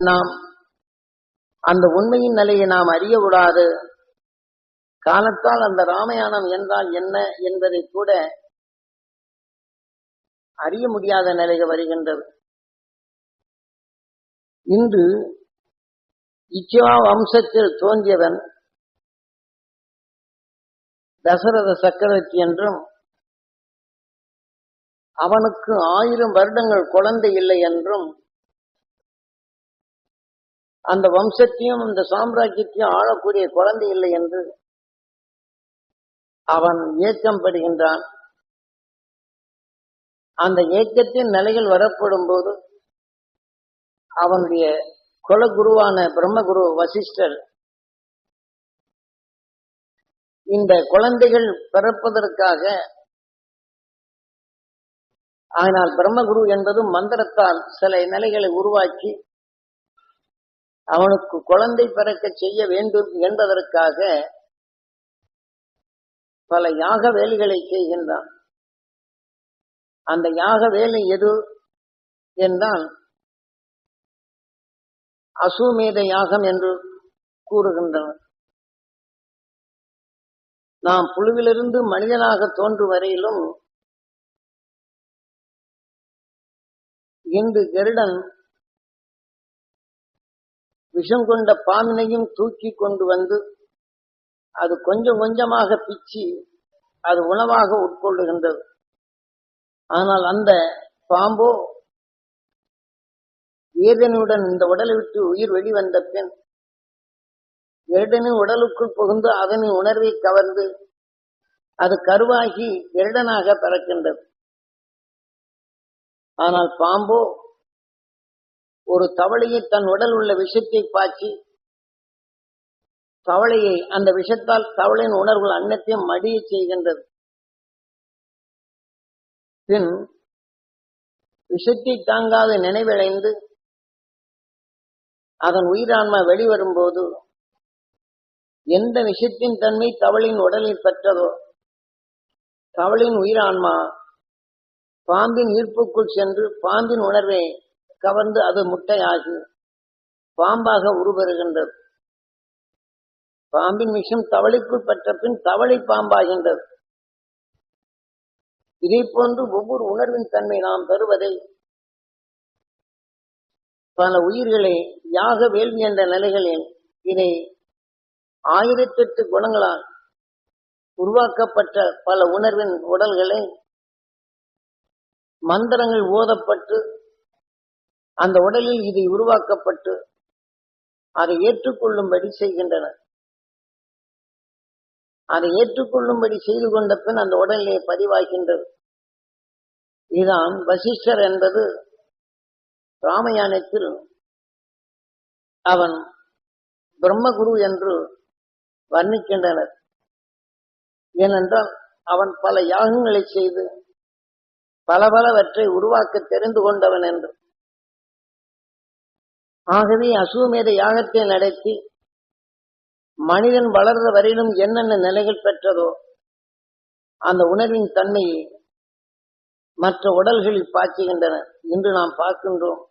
நாம் அந்த உண்மையின் நிலையை நாம் அறியக்கூடாது காலத்தால் அந்த ராமாயணம் என்றால் என்ன என்பதை கூட அறிய முடியாத நிலைகள் வருகின்றது. இன்று இச்சுவா வம்சத்தில் தோன்றியவன் தசரத சக்கரவர்த்தி என்றும் அவனுக்கு ஆயிரம் வருடங்கள் குழந்தை இல்லை என்றும் அந்த வம்சத்தையும் அந்த சாம்ராஜ்யத்தையும் ஆளக்கூடிய குழந்தை இல்லை என்று அவன் ஏக்கம் படுகின்றான் அந்த ஏக்கத்தின் நிலைகள் வரப்படும் போது அவனுடைய குலகுருவான பிரம்மகுரு வசிஷ்டர் இந்த குழந்தைகள் பிறப்பதற்காக ஆனால் பிரம்மகுரு என்பது மந்திரத்தால் சில நிலைகளை உருவாக்கி அவனுக்கு குழந்தை பிறக்க செய்ய வேண்டும் என்பதற்காக பல யாக வேலைகளை செய்கின்றான். அந்த யாக வேலை எது என்றால் அசுமேத யாகம் என்று கூறுகின்றனர். நாம் புழுவிலிருந்து மனிதனாக தோன்றும் வரையிலும் இன்று கருடன் விஷம் கொண்ட பாம்பினையும் தூக்கி கொண்டு வந்து அது கொஞ்சம் கொஞ்சமாக பிச்சு அது உணவாக உட்கொள்ளுகின்றது. ஆனால் அந்த பாம்போ வேதனையுடன் இந்த உடலை விட்டு உயிர் வெளிவந்த பின் எருடனின் உடலுக்குள் புகுந்து அதனின் உணர்வை கவர்ந்து அது கருவாகி எருடனாக பிறக்கின்றது. ஆனால் பாம்போ ஒரு தவளையை தன் உடல் உள்ள விஷத்தை பாய்ச்சி தவளையை அந்த விஷத்தால் தவளையின் உணர்வுகள் அன்னத்தையும் மடிய செய்கின்றது. பின் விஷத்தை தாங்காத நினைவிழைந்து அதன் உயிரான்மா வெளிவரும்போது எந்த விஷத்தின் தன்மை தவளின் உடலில் பெற்றதோ தவளின் உயிரான்மா பாம்பின் ஈர்ப்புக்குள் சென்று பாம்பின் உணர்வை கவர்ந்து அது முட்டையாகி பாம்பாக உருவருகின்றது பாம்பின் விஷம் தவளைக்குள் பெற்ற பின் தவளை பாம்பாகின்றது. இதை போன்று ஒவ்வொரு உணர்வின் தன்மை நாம் பெறுவதை பல உயிர்களை யாக வேள்வி என்ற நிலைகளில் இதை ஆயிரத்தெட்டு குணங்களால் உருவாக்கப்பட்ட பல உணர்வின் உடல்களை மந்திரங்கள் ஓதப்பட்டு அந்த உடலில் இது உருவாக்கப்பட்டு அதை ஏற்றுக்கொள்ளும்படி செய்கின்றனர் அதை ஏற்றுக்கொள்ளும்படி செய்து கொண்ட பின் அந்த உடலிலே பதிவாகின்றது. இதுதான் வசிஷ்டர் என்பது ராமயானத்தில் அவன் பிரம்மகுரு என்று வர்ணிக்கின்றனர். ஏனென்றால் அவன் பல யாகங்களை செய்து பல பலவற்றை உருவாக்க தெரிந்து கொண்டவன் என்று. ஆகவே அசுவமேத யாகத்தை நடத்தி மனிதன் வளர்ந்த வரையிலும் என்னென்ன நிலைகள் பெற்றதோ அந்த உணர்வின் தன்மையை மற்ற உடல்களில் பாய்ச்சுகின்றன. இன்று நாம் பார்க்கின்றோம்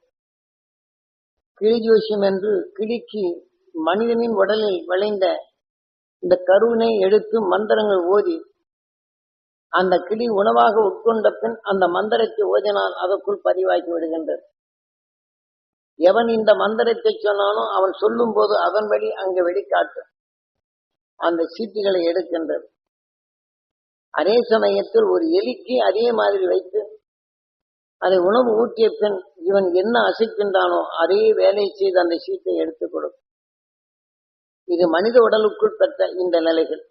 கிளி ஜோசியம் என்று கிளிக்கு மனிதனின் உடலில் விளைந்த இந்த கருவினை எடுத்து மந்திரங்கள் ஓதி அந்த கிளி உணவாக உட்கொண்ட பின் அந்த மந்திரத்தை ஓதினால் அதற்குள் பதிவாகி விடுகின்றது. எவன் இந்த மந்திரத்தை சொன்னானோ அவன் சொல்லும் போது அதன்படி அங்கு வெளிக்காட்டும் அந்த சீட்டுகளை எடுக்கின்றது. அதே சமயத்தில் ஒரு எலிக்கு அதே மாதிரி வைத்து அதை உணவு ஊட்டிய பின் இவன் என்ன அசைக்கின்றானோ அதே வேலை செய்து அந்த சீட்டை எடுத்துக் கொடுக்கும் இது மனித உடலுக்குள் பெற்ற இந்த நிலைகள்.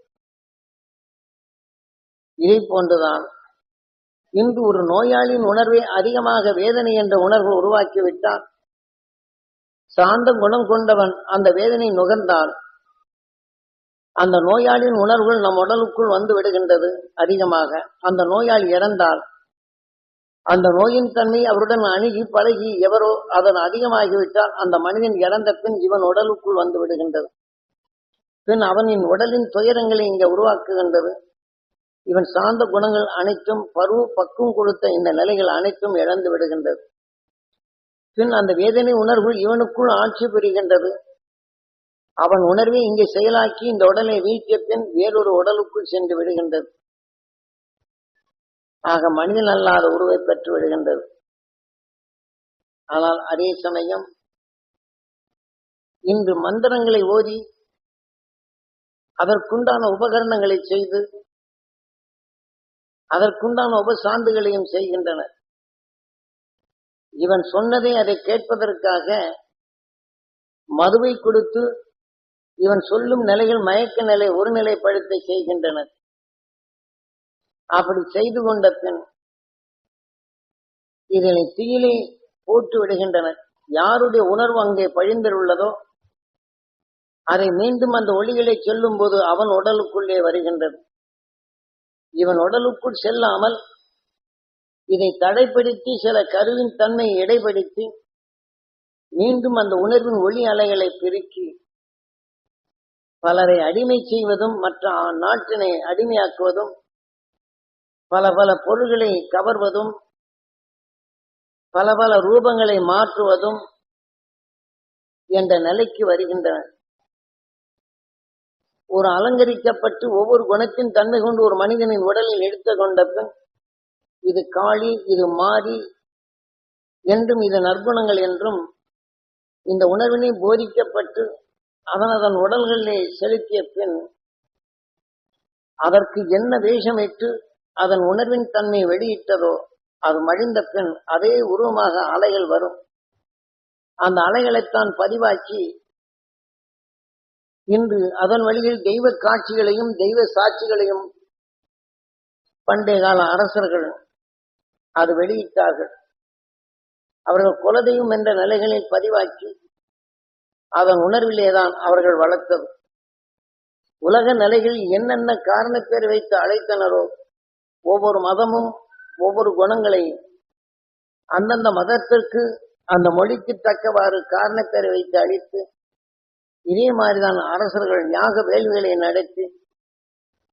இதை போன்றுதான் இன்று ஒரு நோயாளியின் உணர்வை அதிகமாக வேதனை என்ற உணர்வு உருவாக்கிவிட்டால் சாந்த குணம் கொண்டவன் அந்த வேதனை நுகர்ந்தால் அந்த நோயாளியின் உணர்வுகள் நம் உடலுக்குள் வந்து விடுகின்றது அதிகமாக. அந்த நோயாளி இறந்தால் அந்த நோயின் தன்மை அவருடன் அணுகி பழகி எவரோ அதன் அதிகமாகிவிட்டால் அந்த மனிதன் இறந்த பின் இவன் உடலுக்குள் வந்து விடுகின்றது. பின் அவனின் உடலின் துயரங்களை இங்கே உருவாக்குகின்றது. இவன் சார்ந்த குணங்கள் அனைத்தும் பருவ பக்குவம் கொடுத்த இந்த நிலைகள் அனைத்தும் இழந்து விடுகின்றது. பின் அந்த வேதனை உணர்வு இவனுக்குள் ஆட்சி பெறுகின்றது அவன் உணர்வை இங்கே செயலாக்கி இந்த உடலை வீழ்த்திய பின் வேறொரு உடலுக்குள் சென்று விடுகின்றது. ஆக மனிதன் அல்லாத உருவை பெற்று விடுகின்றது. ஆனால் அதே சமயம் இன்று மந்திரங்களை ஓதி அதற்குண்டான உபகரணங்களை செய்து அதற்குண்டான உபசாந்துகளையும் செய்கின்றனர். இவன் சொன்னதை அதை கேட்பதற்காக மதுவை கொடுத்து இவன் சொல்லும் நிலைகள் மயக்க நிலை ஒரு ஒருநிலைப்படுத்த செய்கின்றனர். அப்படி செய்து கொண்ட பின் இதனை தீயிலே போட்டு விடுகின்றனர். யாருடைய உணர்வு அங்கே பழிந்திருள்ளதோ அதை மீண்டும் அந்த ஒளிகளை சொல்லும் போது அவன் உடலுக்குள்ளே வருகின்றது. இவன் உடலுக்குள் செல்லாமல் இதை தடைப்படுத்தி சில கருவின் தன்மையை இடைப்படுத்தி மீண்டும் அந்த உணர்வின் ஒளி அலைகளை பெருக்கி பலரை அடிமை செய்வதும் மற்ற நாட்டினை அடிமையாக்குவதும் பல பல பொருள்களை கவர்வதும் பல பல ரூபங்களை மாற்றுவதும் என்ற நிலைக்கு வருகின்றன. ஒரு அலங்கரிக்கப்பட்டு ஒவ்வொரு குணத்தின் தன்மை கொண்டு ஒரு மனிதனின் உடலில் எடுத்து கொண்ட பின் இது காளி இது மாறி என்றும் இது நற்குணங்கள் என்றும் இந்த உணர்வினை போதிக்கப்பட்டு அதன் அதன் உடல்களிலே செலுத்திய பின் அதற்கு என்ன வேஷமிட்டு அதன் உணர்வின் தன்மை வெளியிட்டதோ அது மழிந்த பின் அதே உருவமாக அலைகள் வரும். அந்த அலைகளைத்தான் பதிவாக்கி இன்று அதன் வழியில் தெய்வ காட்சிகளையும் தெய்வ சாட்சிகளையும் பண்டைய கால அரசர்கள் அது வெளியிட்டார்கள். அவர்கள் குலதெய்வம் என்ற நிலைகளில் பதிவாக்கி அதன் உணர்விலேதான் அவர்கள் வளர்த்தது. உலக நிலைகளில் என்னென்ன காரணப்பேர் வைத்து அழைத்தனரோ ஒவ்வொரு மதமும் ஒவ்வொரு குணங்களையும் அந்தந்த மதத்திற்கு அந்த மொழிக்கு தக்கவாறு காரணப்பேர் வைத்து அழித்து இதே மாதிரிதான் அரசர்கள் யாக வேள்விகளை நடத்தி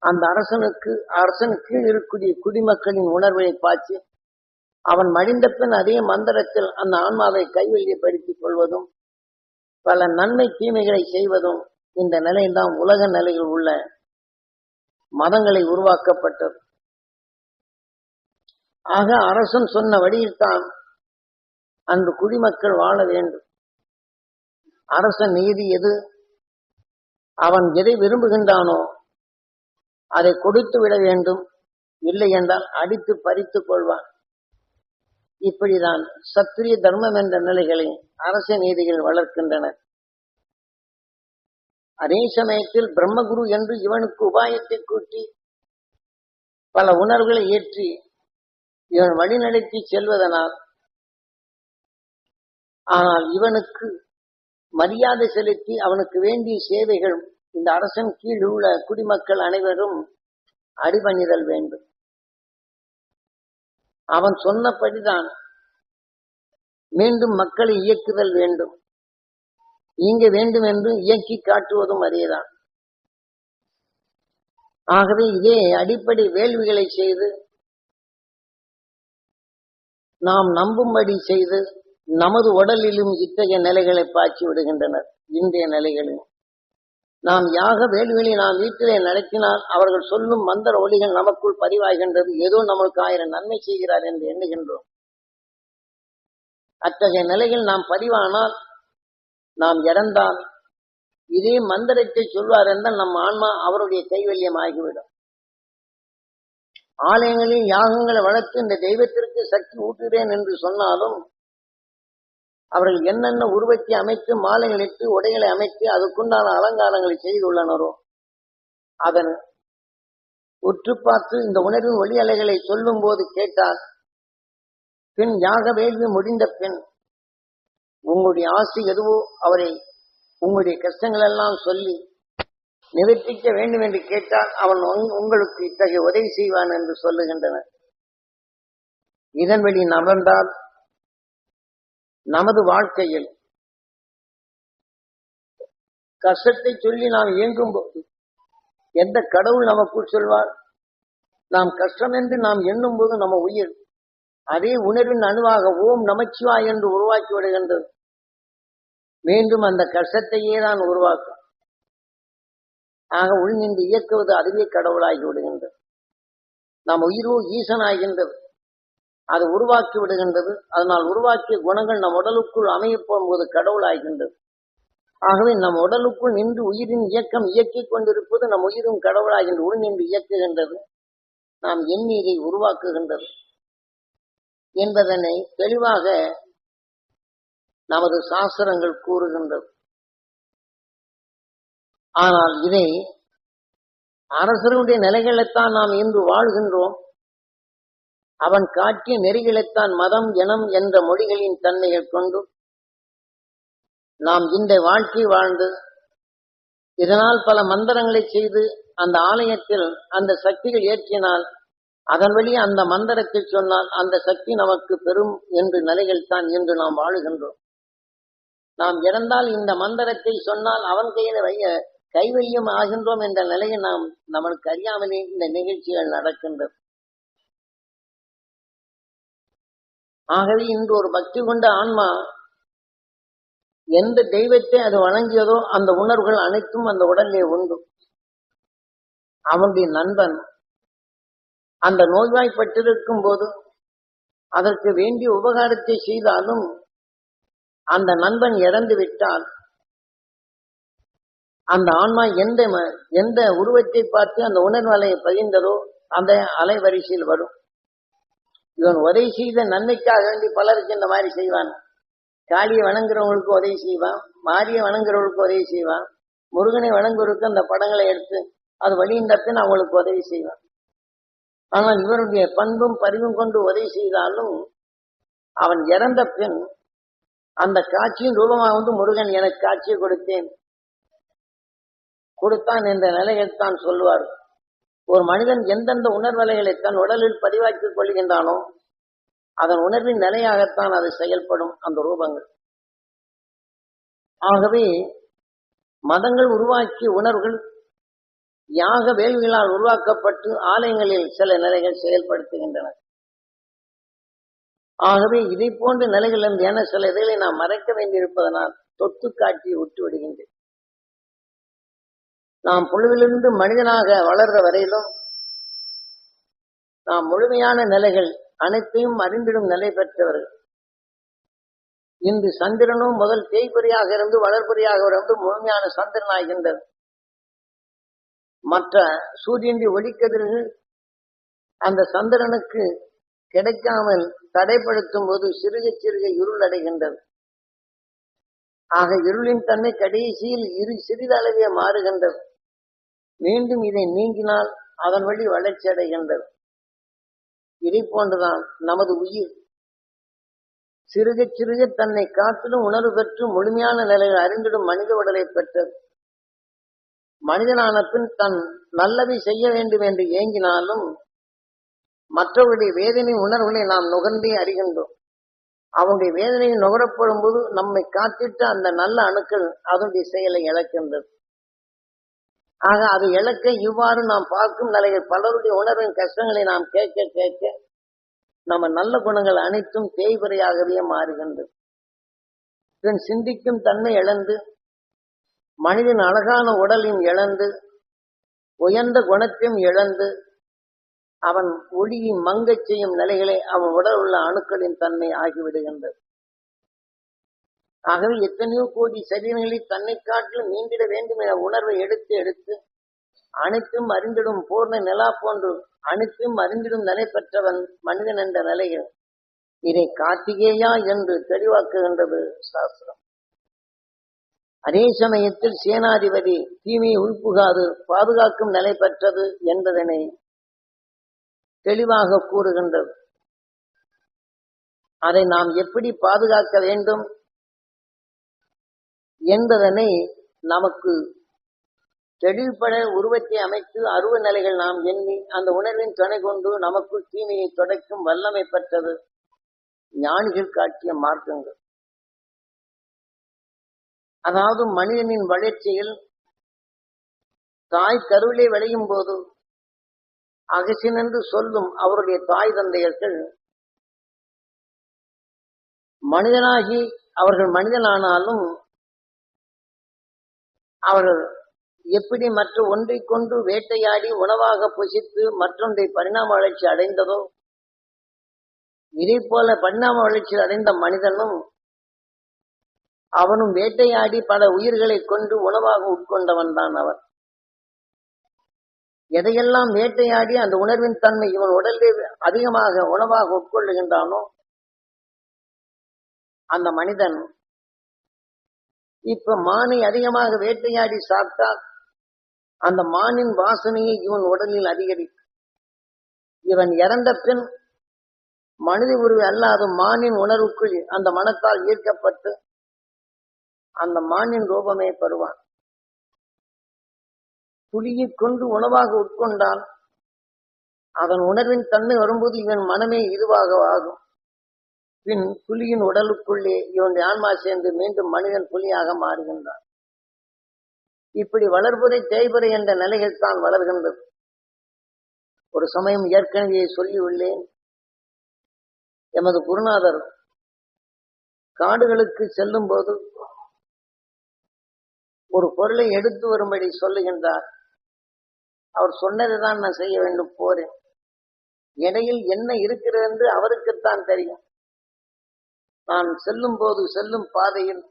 அந்த அரசனுக்கு அரசன் கீழ் இருக்கக்கூடிய குடிமக்களின் உணர்வை பாய்ச்சி அவன் மடிந்த பின் அதே மந்திரத்தில் அந்த ஆன்மாவை கைவல்யப்படுத்திக் கொள்வதும் பல நன்மை தீமைகளை செய்வதும் இந்த நிலையில்தான் உலக நிலையில் உள்ள மதங்களை உருவாக்கப்பட்டது. ஆக அரசன் சொன்ன வழியில்தான் அன்று குடிமக்கள் வாழ வேண்டும். அரசன் நீதி எது? அவன் எதை விரும்புகின்றானோ அதை கொடுத்து விட வேண்டும். இல்லை என்றால் அடித்து பறித்துக் கொள்வான். இப்படிதான் சத்திரிய தர்மம் என்ற நிலைகளை அரச நீதிகள் வளர்க்கின்றனர் அதே சமயத்தில் பிரம்மகுரு என்று இவனுக்கு உபாயத்தை கூட்டி பல உணர்வுகளை ஏற்றி இவன் வழிநடத்தி செல்வதனால் ஆனால் இவனுக்கு மரியாதை செலுத்தி அவனுக்கு வேண்டிய சேவைகள் இந்த அரசன் கீழ் உள்ள குடிமக்கள் அனைவரும் அடிபணிதல் வேண்டும். அவன் சொன்னபடிதான் மீண்டும் மக்களை இயக்குதல் வேண்டும். இங்க வேண்டும் என்று இயக்கி காட்டுவதும் அதேதான். ஆகவே இதே அடிப்படை வேள்விகளை செய்து நாம் நம்பும்படி செய்து நமது உடலிலும் இத்தகைய நிலைகளை பாய்ச்சி விடுகின்றனர். இன்றைய நிலைகளிலும். நாம் யாக வேள்விகளை நாம் வீட்டிலே நடத்தினால் அவர்கள் சொல்லும் மந்திர ஒளிகள் நமக்குள் பதிவாகின்றது. ஏதோ நமக்கு ஆயிரம் நன்மை செய்கிறார் என்று எண்ணுகின்றோம். அத்தகைய நிலையில் நாம் பதிவானால் நாம் இறந்தால் இதே மந்திரத்தை சொல்வார் என்றால் நம் ஆன்மா அவருடைய கைவல்யம் ஆகிவிடும். ஆலயங்களில் யாகங்களை வளர்த்து இந்த தெய்வத்திற்கு சக்தி ஊட்டுகிறேன் என்று சொன்னாலும் அவர்கள் என்னென்ன உருவத்தை அமைத்து மாலைகளிட்டு உடைகளை அமைத்து அதுக்குண்டான அலங்காரங்களை செய்துள்ளனரோ அதன் உற்று பார்த்து இந்த உணர்வின் ஒளி அலைகளை சொல்லும் போது கேட்டால் பின் யாக வேள்வி முடிந்த பின் உங்களுடைய ஆசை எதுவோ அவரை உங்களுடைய கஷ்டங்கள் எல்லாம் சொல்லி நிவர்த்திக்க வேண்டும் என்று கேட்டால் அவன் உங்களுக்கு இத்தகைய உதவி செய்வான் என்று சொல்லுகின்றனர். இதன் வழி நடந்தால் நமது வாழ்க்கையில் கஷ்டத்தை சொல்லி நாம் இயங்கும் போது எந்த கடவுள் நமக்குள் சொல்வார்? நாம் கஷ்டம் என்று நாம் எண்ணும் போது நம்ம உயிர். அதே உணர்வின் அணுவாக ஓம் நமச்சிவா என்று உருவாக்கி விடுகின்றது. மீண்டும் அந்த கஷ்டத்தையே தான் உருவாக்கும். ஆக உள் நின்று இயக்குவது அதுவே கடவுளாகி விடுகின்றது. நம் உயிரோ ஈசனாகின்றது. அது உருவாக்கி விடுகின்றது. அதனால் உருவாக்கிய குணங்கள் நம் உடலுக்குள் அமையப் போகும்போது கடவுளாகின்றது. ஆகவே நம் உடலுக்குள் நின்று உயிரின் இயக்கம் இயக்கிக் கொண்டிருப்பது நம் உயிரும் கடவுளாகின்ற உள் நின்று இயக்குகின்றது. நாம் எண்ணி இதை உருவாக்குகின்றது என்பதனை தெளிவாக நமது சாஸ்திரங்கள் கூறுகின்றது. ஆனால் இதை அரசர்களுடைய நிலைகளைத்தான் நாம் இன்று வாழ்கின்றோம். அவன் காட்டிய நெறிகளைத்தான் மதம் இனம் என்ற மொழிகளின் தன்மைகள் கொண்டு நாம் இந்த வாழ்க்கை வாழ்ந்து இதனால் பல மந்திரங்களை செய்து அந்த ஆலயத்தில் அந்த சக்திகள் ஏற்றினால் அதன் வழி அந்த மந்திரத்தை சொன்னால் அந்த சக்தி நமக்கு பெறும் என்று நிலைகள் தான் இன்று நாம் வாழுகின்றோம். நாம் இறந்தால் இந்த மந்திரத்தை சொன்னால் அவன் கையில வைய கைவையும் ஆகின்றோம் என்ற நிலையை நாம் நமக்கு அறியாமலே இந்த நிகழ்ச்சிகள் நடக்கின்றது ஆகவே இன்று ஒரு பக்தி கொண்ட ஆன்மா எந்த தெய்வத்தை அது வணங்கியதோ அந்த உணர்வுகள் அனைத்தும் அந்த உடலே உண்டு. அவனுடைய நண்பன் அந்த நோய்வாய்ப்பட்டிருக்கும் போது அதற்கு வேண்டிய உபகாரத்தை செய்தாலும் அந்த நண்பன் இறந்து விட்டால் அந்த ஆன்மா எந்த ம- எந்த உருவத்தை பார்த்து அந்த உணர்வு அலையை பகிர்ந்ததோ அந்த அலைவரிசையில் வரும். இவன் உதவி செய்த நன்மைக்காக வேண்டி பலருக்கு இந்த மாதிரி செய்வான். காளியை வணங்குறவங்களுக்கு உதவி செய்வான் மாரியை வணங்குறவங்களுக்கு உதவி செய்வான் முருகனை வணங்குறவருக்கு அந்த படங்களை எடுத்து அது வழியின் தப்பின் அவங்களுக்கு உதவி செய்வான். ஆனால் இவருடைய பண்பும் பரிவும் கொண்டு உதவி செய்தாலும் அவன் இறந்த பின் அந்த காட்சியின் ரூபமாக வந்து முருகன் எனக்கு காட்சியை கொடுத்தேன். கொடுத்தான் என்ற நிலையில் தான் சொல்லுவார். ஒரு மனிதன் எந்தெந்த உணர்வலைகளை தன் உடலில் பதிவாக்கிக் கொள்கின்றானோ அதன் உணர்வின் நிலையாகத்தான் அது செயல்படும் அந்த ரூபங்கள். ஆகவே மதங்கள் உருவாக்கிய உணர்வுகள் யாக வேள்விகளால் உருவாக்கப்பட்டு ஆலயங்களில் சில நிலைகள் செயல்படுத்துகின்றன. ஆகவே இதை போன்ற நிலைகள் இருந்து என சில இதைகளை நாம் மறைக்க வேண்டியிருப்பதனால் தொத்து காட்டி விட்டு விடுகின்றேன் நாம் புழுவிலிருந்து மனிதனாக வளர்ற வரையிலும் நாம் முழுமையான நிலைகள் அனைத்தையும் அறிந்திடும் நிலை பெற்றவர்கள். இன்று சந்திரனும் முதல் தேய்பொறியாக இருந்து வளர்பொறியாக இருந்து முழுமையான சந்திரன் ஆகின்றது மற்ற சூரியனுடைய ஒளிக்கதிர்கள் அந்த சந்திரனுக்கு கிடைக்காமல் தடைப்படுத்தும் போது சிறுக சிறுக இருள் அடைகின்றது ஆக இருளின் தன்மை கடைசியில் இரு சிறிதளவே மாறுகின்றது. மீண்டும் இதை நீங்கினால் அதன் வழி வளர்ச்சி அடைகின்றது. இதை போன்றுதான் நமது உயிர். சிறுக சிறுக தன்னை காத்திலும் உணர்வு பெற்று முழுமையான நிலையில் அறிந்திடும் மனித உடலை பெற்றது. மனிதனான பின் தன் நல்லதை செய்ய வேண்டும் என்று ஏங்கினாலும் மற்றவருடைய வேதனை உணர்வுகளை நாம் நுகர்ந்தே அறிகின்றோம். அவனுடைய வேதனையை நுகரப்படும் போது நம்மை காத்திட்ட அந்த நல்ல அணுக்கள் அதனுடைய செயலை இழக்கின்றது. ஆக அது இழக்க இவ்வாறு நாம் பார்க்கும் நிலையில் பலருடைய உணர்வின் கஷ்டங்களை நாம் கேட்க கேட்க நம்ம நல்ல குணங்கள் அனைத்தும் தேய்வரையாகவே மாறுகின்றது. பின் சிந்திக்கும் தன்மை இழந்து மனிதன் அழகான உடலையும் இழந்து உயர்ந்த குணத்தையும் இழந்து அவன் ஒளியை மங்கச் செய்யும் நிலைகளை அவன் உடல் உள்ள அணுக்களின் தன்மை ஆகிவிடுகின்றது. ஆகவே எத்தனையோ கோடி சரீரங்களில் தன்னை காட்டிலும் நீண்டிட வேண்டும் என உணர்வை எடுத்து எடுத்து அனைத்தும் அறிந்திடும் பூர்ண நிலா போன்று அனைத்தும் அறிந்திடும் நிலை பெற்றவன் மனிதன் என்ற நிலையில் இதை கார்த்திகேயா என்று தெளிவாக்குகின்றது சாஸ்திரம். அதே சமயத்தில் சேனாதிபதி தீமையை உள்புகாது பாதுகாக்கும் நிலை பெற்றது என்பதனை தெளிவாக கூறுகின்றது. அதை நாம் எப்படி பாதுகாக்க வேண்டும்? என்பதனை நமக்கு தெளிவுபட உருவத்தை அமைத்து அருவ நிலைகள் நாம் எண்ணி அந்த உணர்வின் துணை கொண்டு நமக்குள் தீமையை தொடக்கும் வல்லமை பெற்றது ஞானிகள் காட்டிய மார்க்கங்கள். அதாவது மனிதனின் வளர்ச்சியில் தாய் கருவிலே விளையும் போது அகசின் என்று சொல்லும் அவருடைய தாய் தந்தையர்கள் மனிதனாகி அவர்கள் மனிதனானாலும் அவர்கள் எப்படி மற்ற ஒன்றை கொண்டு வேட்டையாடி உணவாக புசித்து மற்றொன்றை பரிணாம வளர்ச்சி அடைந்ததோ? இதை போல பரிணாம வளர்ச்சி அடைந்த மனிதனும் அவனும் வேட்டையாடி பல உயிர்களை கொண்டு உணவாக உட்கொண்டவன் தான் அவன் எதையெல்லாம் வேட்டையாடி அந்த உணர்வின் தன்மை இவன் உடலில் அதிகமாக உணவாக உட்கொள்ளுகின்றானோ அந்த மனிதன் இப்ப மானை அதிகமாக வேட்டையாடி சாப்பிட்டால் அந்த மானின் வாசனையை இவன் உடலில் அதிகரிக்கும். இவன் இறந்த பின் மனித உருவு அல்லாத மானின் உணர்வுக்குள் அந்த மனத்தால் ஈர்க்கப்பட்டு அந்த மானின் ரூபமே பெறுவான். துளியை கொண்டு உணவாக உட்கொண்டால் அதன் உணர்வின் தன்மை வரும்போது இவன் மனமே இதுவாக ஆகும். பின் புலியின் உடலுக்குள்ளே இவன் ஆன்மா சேர்ந்து மீண்டும் மனிதன் புலியாக மாறுகின்றான். இப்படி வளர்புரை தேய்புரை என்ற நிலையில் தான் வளர்கின்றது. ஒரு சமயம் ஏற்கனவே சொல்லியுள்ளேன் எமது குருநாதர் காடுகளுக்கு செல்லும் போது ஒரு பொருளை எடுத்து வரும்படி சொல்லுகின்றார். அவர் சொன்னதுதான் நான் செய்ய வேண்டும் போறேன். இடையில் என்ன இருக்கிறது என்று அவருக்குத்தான் தெரியும். நான் செல்லும் போது செல்லும் பாதையில்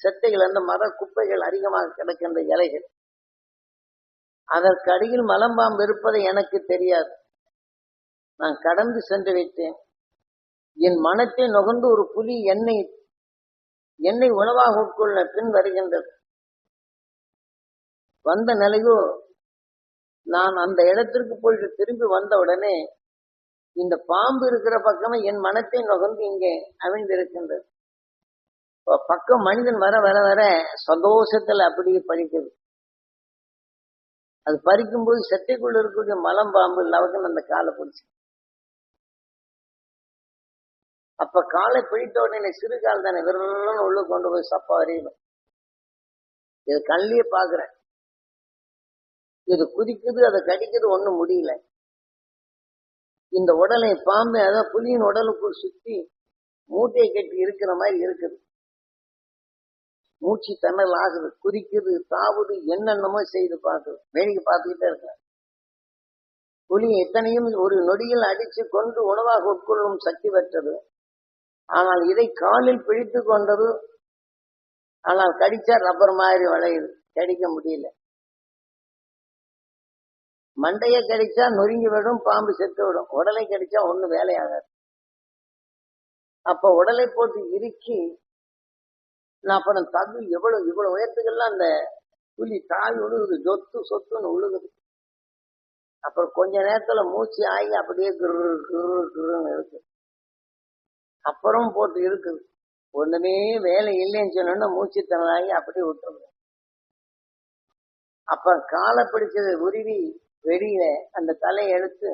செட்டைகள் அந்த மர குப்பைகள் அதிகமாக கிடக்கின்ற இலைகள். அதற்கு அடியில் மலம்பாம்பு இருப்பதை எனக்கு தெரியாது. நான் கடந்து சென்று விட்டேன். என் மனத்தை நுகர்ந்து ஒரு புலி என்னை என்னை உணவாக உட்கொள்ள பின் வருகின்றது. வந்த நிலையோ நான் அந்த இடத்திற்கு போயிட்டு திரும்பி வந்த உடனே இந்த பாம்பு இருக்கிற பக்கமே என் மனத்தை நுகர்ந்து இங்கே அவிழ்ந்திருக்கின்றது. பக்கம் மனிதன் வர வர வர சந்தோஷத்துல அப்படியே பறிக்குது. அது பறிக்கும் போது இருக்கக்கூடிய மலம் பாம்பு லவக்கன் அந்த காலை பிடிச்சு. அப்ப காலை பிடித்த உடனே சிறு கால் தானே விரலன்னு உள்ள கொண்டு போய் சப்பா வரையணும் இது கண்ணிலேயே பாக்குறேன் இது குதிக்குது அதை கடிக்குது ஒண்ணும் முடியல. இந்த உடலை பாம்பு அதாவது புலியின் உடலுக்குள் சுத்தி மூட்டையை கட்டி இருக்கிற மாதிரி இருக்குது. மூச்சு தன்னல் ஆகுது குதிக்குது தாவுது என்னென்னமோ செய்து பார்க்குது. வேடிக்கை பார்த்துக்கிட்டே இருக்க புலி எத்தனையும் ஒரு நொடியில் அடித்து கொண்டு உணவாக உட்கொள்ளும் சக்தி பெற்றது. ஆனால் இதை காலில் பிழித்து கொண்டது ஆனால் கடிச்சா ரப்பர் மாதிரி வளையுது. கடிக்க முடியல. மண்டைய கடிச்சா நொறுங்கி விடும் பாம்பு செத்து விடும். உடலை கடிச்சா ஒண்ணு வேலையாகாது. அப்ப உடலை போட்டு இறுக்கி நான் அப்புறம் தகு எவ்வளவு இவ்வளவு உயரத்துக்கெல்லாம் அந்த புலி தாய் உழுகுது சொத்து சொத்துன்னு உழுகுது அப்புறம் கொஞ்ச நேரத்துல மூச்சு ஆகி அப்படியே கிரு கிரு கிருன்னு இருக்கு. அப்புறம் போட்டு இருக்குது ஒண்ணுமே வேலை இல்லைன்னு சொன்னோன்னா மூச்சு திணறாகி அப்படியே விட்டுருது. அப்ப காலை பிடிச்சது உருவி வெளியில அந்த தலையை எடுத்து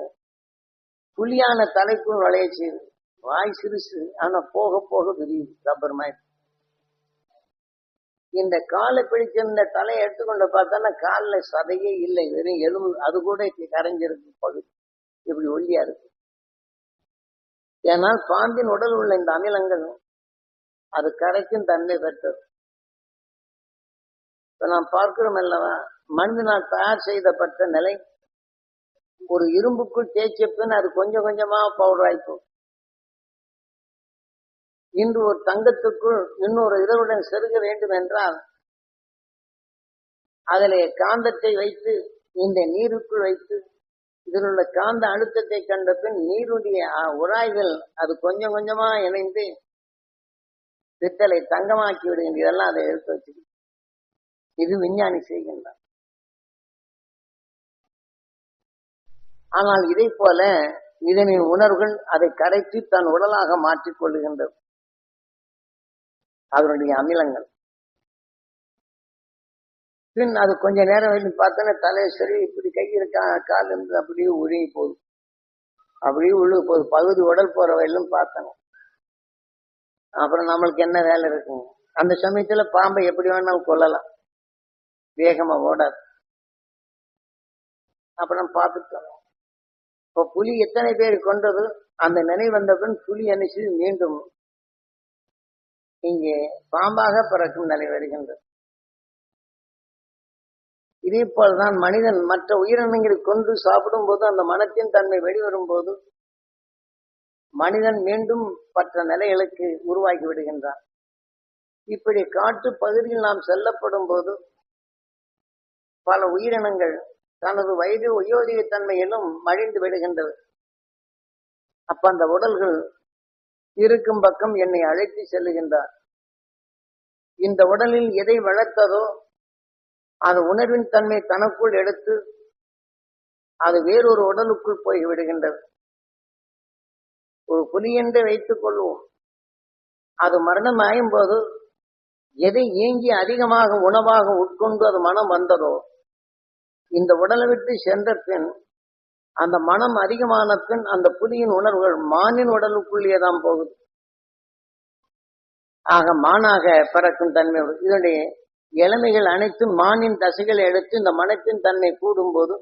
புலியான தலைக்குள் வளைய செய்யுது வாய் சிறுசு ஆனா போக போக விரியுது ரப்பர் மாதிரி. இந்த காலை பிடிச்சிருந்த தலையை எடுத்துக்கொண்டு பார்த்தோன்னா காலில் சதையே இல்லை வெறும் எலும்பு அது கூட கரைஞ்சிருக்கு பகுதி. இப்படி ஒல்லியா இருக்கு. ஏன்னா பாம்பின் உடல் உள்ள இந்த அமிலங்கள் அது கரைக்கும் தன்மை பெற்றது. இப்ப நாம் பார்க்கிறோம் அல்லவா மனிதனால் தயார் செய்தப்பட்ட நிலை ஒரு இரும்புக்குள் தேய்ச்ச பின் அது கொஞ்சம் கொஞ்சமா பவுடர் ஆயிப்போம் இன்று ஒரு தங்கத்துக்குள் இன்னொரு இதழுடன் செருக வேண்டும் என்றால் அதிலே காந்தத்தை வைத்து இந்த நீருக்குள் வைத்து இதில் உள்ள காந்த அழுத்தத்தை கண்ட பின் நீருடைய உராய்கள் அது கொஞ்சம் கொஞ்சமா இணைந்து பித்தளை தங்கமாக்கி விடுகின்ற இதெல்லாம் அதை எடுத்து வச்சு இது விஞ்ஞானி செய்கின்றார். ஆனால் இதை போல இதனின் உணர்வுகள் அதை கரைத்து தன் உடலாக மாற்றிக் கொள்ளுகின்றது அதனுடைய அமிலங்கள். பின் அது கொஞ்ச நேரம் வரைக்கும் பார்த்தோன்னா தலையை சரி இப்படி கை இருக்கா கால் இருந்து அப்படியே ஒழுங்கி போகுது. அப்படியே உழுகு போகுது. பகுதி உடல் போற வரையிலும் பார்த்தணும் அப்புறம் நம்மளுக்கு என்ன வேலை இருக்குங்க அந்த சமயத்துல பாம்பை எப்படி வேணாலும் கொல்லலாம். வேகமா ஓடாது. அப்புறம் பார்த்துட்டோம். இப்போ புலி எத்தனை பேர் கொண்டது அந்த நினைவு வந்த பின் புலி அணிச்சு மீண்டும் இங்கே பாம்பாக பிறக்கும் நிலை வருகின்றது. இதே போல்தான் மனிதன் மற்ற உயிரினங்களை கொண்டு சாப்பிடும் போது அந்த மனத்தின் தன்மை வெளிவரும் போது மனிதன் மீண்டும் மற்ற நிலைகளுக்கு உருவாக்கி விடுகின்றான். இப்படி காட்டு பகுதியில் நாம் செல்லப்படும் போது பல உயிரினங்கள் தனது வயது உயோதிக தன்மையிலும் மழிந்து விடுகின்றது. அப்ப அந்த உடல்கள் இருக்கும் பக்கம் என்னை அழைத்து செல்லுகின்றார். இந்த உடலில் எதை வளர்த்ததோ அது உணர்வின் தன்மை தனக்குள் எடுத்து அது வேறொரு உடலுக்குள் போய் விடுகின்றது. ஒரு புலி என்று வைத்துக் கொள்வோம். அது மரணம் ஆயும் போது எதை ஏங்கி அதிகமாக உணவாக உட்கொண்டு அது மனம் வந்ததோ இந்த உடலை விட்டு சென்ற பின் அந்த மனம் அதிகமான பின் அந்த புலியின் உணர்வுகள் மானின் உடலுக்குள்ளே தான் போகுது. ஆக மானாக பிறக்கும் தன்மை இதனுடைய இளமைகள் அனைத்தும் மானின் தசைகளை எடுத்து இந்த மனத்தின் தன்மை கூடும்போது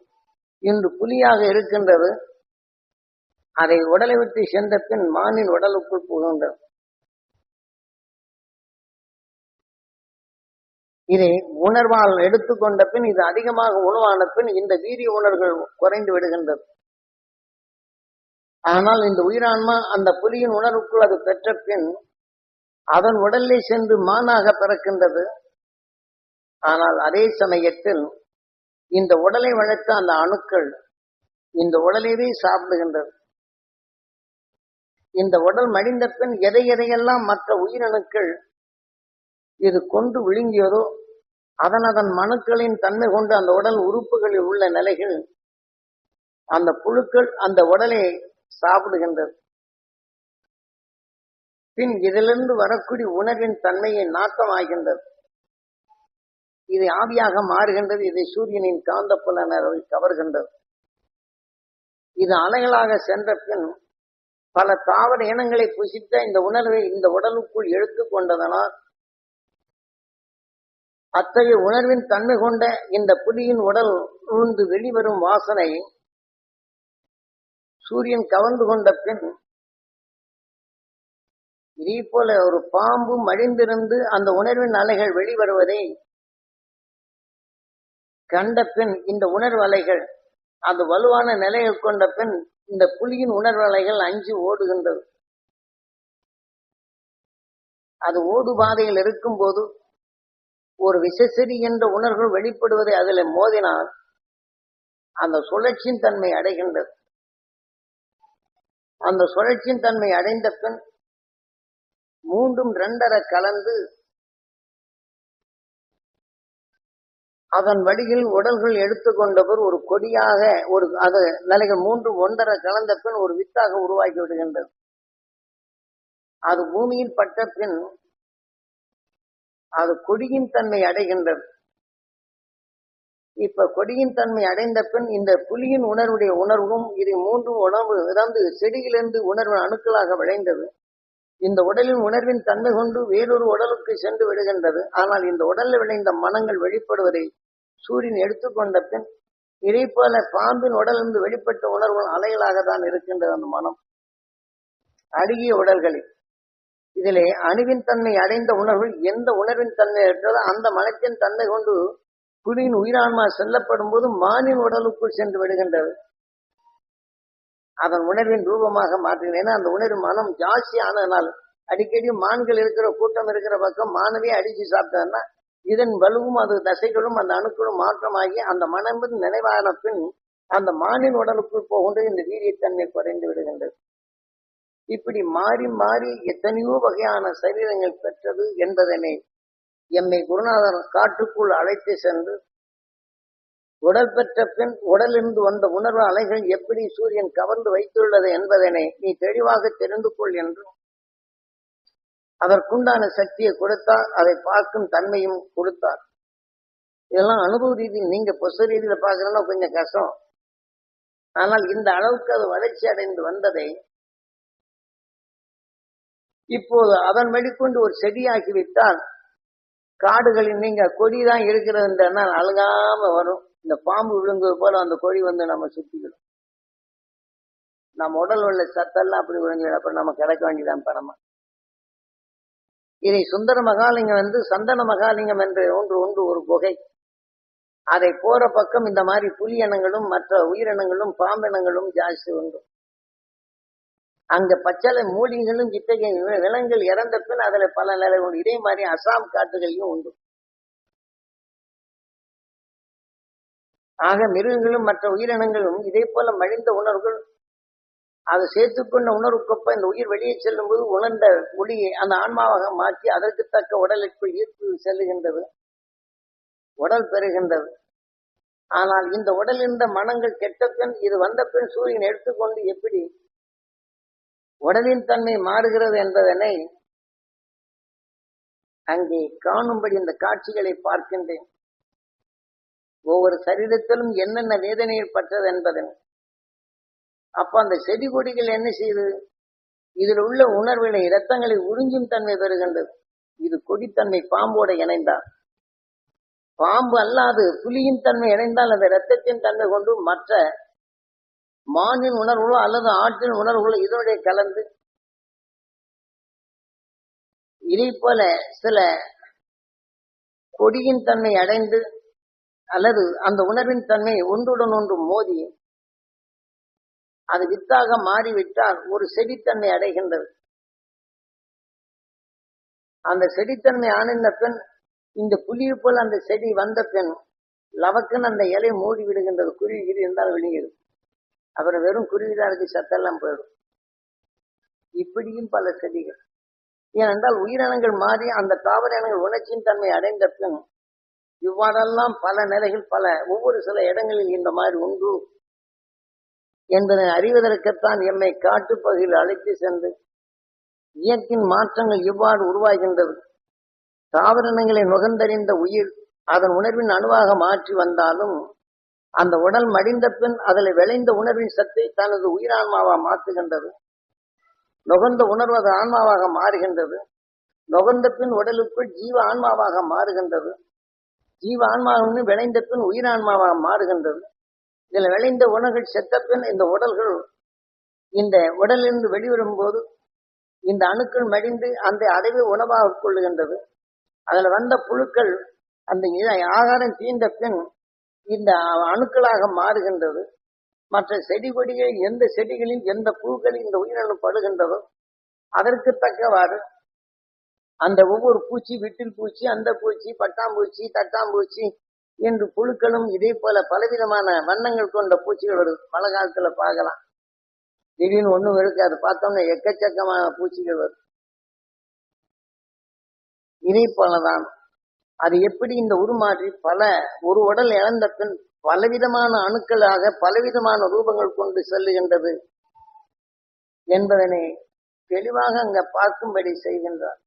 இன்று புலியாக இருக்கின்றது அதை உடலை விட்டு சென்ற பின் மானின் உடலுக்குள் புகுகின்றது. இதை உணர்வால் எடுத்துக்கொண்ட பின் இது அதிகமாக உணவான பின் இந்த வீரிய உணர்வுகள் குறைந்து விடுகின்றது. ஆனால் இந்த உயிரான்மா அந்த புலியின் உணர்வுக்குள் அது பெற்ற பின் அதன் உடலில் சென்று மானாக பிறக்கின்றது. ஆனால் அதே சமயத்தில் இந்த உடலை வளர்த்த அந்த அணுக்கள் இந்த உடலையே சாப்பிடுகின்றது. இந்த உடல் மடிந்த பின் எதை எதையெல்லாம் மற்ற உயிரணுக்கள் இது கொண்டு விழுங்கியதோ அதன் அதன் மனுக்களின் தன்மை கொண்டு அந்த உடல் உறுப்புகளில் உள்ள நிலைகள் அந்த புழுக்கள் அந்த உடலை சாப்பிடுகின்றது. பின் இதிலிருந்து வரக்கூடிய உணவின் தன்மையை நாசமாகின்றது. இது ஆவியாக மாறுகின்றது இதை சூரியனின் காந்த புலனரை கவர்கின்றது. இது அலைகளாக சென்ற பின் பல தாவர இனங்களை புசித்த இந்த உணர்வை இந்த உடலுக்குள் எடுத்துக் கொண்டதனால் அத்தகைய உணர்வின் தன்மை கொண்ட இந்த புலியின் உடல் உழுந்து வெளிவரும் வாசனை சூரியன் கவர்ந்து கொண்ட பின் இதே போல ஒரு பாம்பு மழிந்திருந்து அந்த உணர்வின் அலைகள் வெளிவருவதை கண்ட பின் இந்த உணர்வு அலைகள் அது வலுவான நிலையை கொண்ட பின் இந்த புலியின் உணர்வு அலைகள் அஞ்சு ஓடுகின்றது. அது ஓடு பாதையில் இருக்கும் போது ஒரு விசசரி என்ற உணர்வு வெளிப்படுவதை அதில் மோதினால் அந்த சுழற்சியின் தன்மை அடைகின்றது. அந்த சுழற்சியின் தன்மை அடைந்த பின் மூன்றும் இரண்டரை கலந்து அதன் வழியில் உடல்கள் எடுத்துக்கொண்டவர் ஒரு கொடியாக ஒரு அது நிலைகள் மூன்று ஒன்றரை கலந்த பின் ஒரு வித்தாக உருவாக்கி விடுகின்றது. அது பூமியில் பட்ட பின் அது கொடியின் தன்மை அடைகின்றது. இப்ப கொடியின் தன்மை அடைந்த பின் இந்த புலியின் உணர்வுடைய உணர்வும் இது மூன்று உணர்வு அதாவது செடியிலிருந்து உணர்வு அணுக்களாக விளைந்தது. இந்த உடலின் உணர்வின் தன்மை கொண்டு வேறொரு உடலுக்கு சென்று விடுகின்றது. ஆனால் இந்த உடலில் விளைந்த மனங்கள் வெளிப்படுவதை சூரியன் எடுத்துக்கொண்ட பின் இதை போல பாம்பின் உடலிருந்து வெளிப்பட்ட உணர்வுகள் அலைகளாக தான் இருக்கின்றது அந்த மனம். அழுகிய உடல்களில். இதிலே அணுவின் தன்மை அடைந்த உணர்வு எந்த உணர்வின் தன்மை இருக்கிறதோ அந்த மனத்தின் தன்மை கொண்டு புலியின் உயிரான்மா செல்லப்படும் போது மானின் உடலுக்குள் சென்று விடுகின்றது. அதன் உணர்வின் ரூபமாக மாற்றுகிறேன். அந்த உணர்வு மனம் ஜாஸ்தி ஆனதுனால் அடிக்கடி மான்கள் இருக்கிற கூட்டம் இருக்கிற பக்கம் மானவே அடிச்சு சாப்பிட்டதுன்னா இதன் வலுவும் அது தசைகளும் அந்த அணுக்களும் மாற்றமாகி அந்த மனம் நினைவான பின் அந்த மானின் உடலுக்குள் போகின்ற இந்த வீரியத்தன்மை குறைந்து விடுகின்றது. இப்படி மாறி மாறி எத்தனையோ வகையான சரீரங்கள் பெற்றது என்பதனை எம்மை குருநாதன் காட்டுக்குள் அழைத்து சென்று உடல் பெற்ற பின் உடலிருந்து வந்த உணர்வு அலைகள் எப்படி சூரியன் கவர்ந்து வைத்துள்ளது என்பதனை நீ தெளிவாக தெரிந்து கொள் என்றும் அதற்குண்டான சக்தியை கொடுத்தார். அதை பார்க்கும் தன்மையும் கொடுத்தார். இதெல்லாம் அனுபவ ரீதியில் நீங்க புச ரீதியில பாக்குறதுன்னா கொஞ்சம் கஷ்டம். ஆனால் இந்த அளவுக்கு அது வளர்ச்சி அடைந்து வந்ததை இப்போது அதன் வெளிக்கொண்டு ஒரு செடியாக்கி விட்டால் காடுகளில் நீங்க கொடி தான் இருக்கிறதுன்றனா அழுகாம வரும். இந்த பாம்பு விழுங்குவது போல அந்த கொடி வந்து நம்ம சுத்திக்கிடும் நம்ம உடல் உள்ள சத்தெல்லாம் அப்படி விழுங்கிடும் அப்புறம் நம்ம கிடக்க வேண்டியதான் பணமா? இதை சுந்தர மகாலிங்கம் வந்து சந்தன மகாலிங்கம் என்ற ஒன்று உண்டு ஒரு குகை. அதை போற பக்கம் இந்த மாதிரி புலி இனங்களும் மற்ற உயிரினங்களும் பாம்பினங்களும் ஜாஸ்தி உண்டு. அங்க பச்சளை மூலிகளும் இத்தகைய விலங்குகள் இறந்த பின் அதுல பல நிலை உண்டு. இதே மாதிரி அசாம் காட்டுகளையும் உண்டு. ஆக மிருகங்களும் மற்ற உயிரினங்களும் இதே போல மழிந்த உணர்வுகள் அதை சேர்த்துக்கொண்ட உணர்வுக்கொப்ப இந்த உயிர் வெளியே செல்லும் போது உணர்ந்த ஒளியை அந்த ஆன்மாவாக மாற்றி அதற்கு தக்க உடலுக்குள் ஈர்த்து செல்லுகின்றது உடல் பெறுகின்றது. ஆனால் இந்த உடல் இருந்த மனங்கள் கெட்ட பின் இது வந்த பின் சூரியன் எடுத்துக்கொண்டு எப்படி உடலின் தன்மை மாறுகிறது என்பதனை அங்கே காணும்படி இந்த காட்சிகளை பார்க்கின்றேன். ஒவ்வொரு சரீரத்திலும் என்னென்ன வேதனைகள் பட்டது என்பதன். அப்ப அந்த செடி கொடிகள் என்ன செய்து? இதில் உள்ள உணர்வுகளை இரத்தங்களை உறிஞ்சும் தன்மை பெறுகின்றது. இது கொடித்தன்மை பாம்போட இணைந்தால். பாம்பு அல்லாது புலியின் தன்மை இணைந்தால் அந்த இரத்தத்தின் தன்மை கொண்டு மற்ற மானின் உணர்வுகளோ அல்லது ஆற்றின் உணர்வுகளோ இதனுடைய கலந்து. இதை போல சில கொடியின் தன்மை அடைந்து அல்லது அந்த உணர்வின் தன்மை ஒன்றுடன் ஒன்று மோதி அது வித்தாக மாறிவிட்டால் ஒரு செடித்தன்மை அடைகின்றது. அந்த செடித்தன்மை அணைந்த பெண் இந்த புலியை போல் அந்த செடி வந்த பெண் லவக்குன்னு அந்த இலை மூடி விடுகின்றது குருவி கிரி இருந்தால் அப்புறம் வெறும் குருவிதானுக்கு சத்தெல்லாம் போயிடும். இப்படியும் பல செடிகள். ஏனென்றால் உயிரினங்கள் மாறி அந்த தாவர இனங்கள் உணர்ச்சியின் தன்மை அடைந்த பின் இவ்வாறெல்லாம் பல நிலைகள் பல ஒவ்வொரு சில இடங்களில் இந்த மாதிரி உண்டு. என்பதை அறிவதற்குத்தான் எம்மை காட்டுப்பகுதியில் அழைத்து சென்று இயற்கையின் மாற்றங்கள் இவ்வாறு உருவாகின்றது. தாவரங்களை நுகர்ந்தறிந்த உயிர் அதன் உணர்வின் அணுவாக மாற்றி வந்தாலும் அந்த உடல் மடிந்த பின் அதில் விளைந்த உணர்வின் சத்தை தனது உயிரான்மாவாக மாற்றுகின்றது. நுகர்ந்த உணர்வு அது ஆன்மாவாக மாறுகின்றது. நுகர்ந்த பின் உடலுக்குள் ஜீவ ஆன்மாவாக மாறுகின்றது. ஜீவ ஆன்மாவின் விளைந்த பின் உயிரான்மாவாக மாறுகின்றது. இதில் விளைந்த உணவுகள் செத்த பின் இந்த உடல்கள் இந்த உடலிலிருந்து வெளிவரும் போது இந்த அணுக்கள் மடிந்து அந்த அடைவை உணவாக கொள்ளுகின்றது. அதில் வந்த புழுக்கள் அந்த ஆகாரம் தீர்ந்த பின் இந்த அணுக்களாக மாறுகின்றது. மற்ற செடி கொடிகள் எந்த செடிகளில் எந்த பூக்களில் இந்த உயிரணு படுகின்றதோ அதற்கு தக்கவாறு அந்த ஒவ்வொரு பூச்சி விட்டில் பூச்சி அந்த பூச்சி பட்டாம்பூச்சி தட்டாம்பூச்சி என்று புழுக்களும் இதே போல பலவிதமான வண்ணங்கள் கொண்ட பூச்சிகள் வருது மழை காலத்துல பார்க்கலாம். திடீர்னு ஒண்ணும் இருக்காது பார்த்தோம்னா எக்கச்சக்கமான பூச்சிகள் வரும். இதே போலதான். அது எப்படி இந்த உருமாற்றி பல ஒரு உடல் இழந்த பின் பலவிதமான அணுக்களாக பலவிதமான ரூபங்கள் கொண்டு செல்லுகின்றது என்பதனை தெளிவாக அங்க பார்க்கும்படி செய்கின்றார்.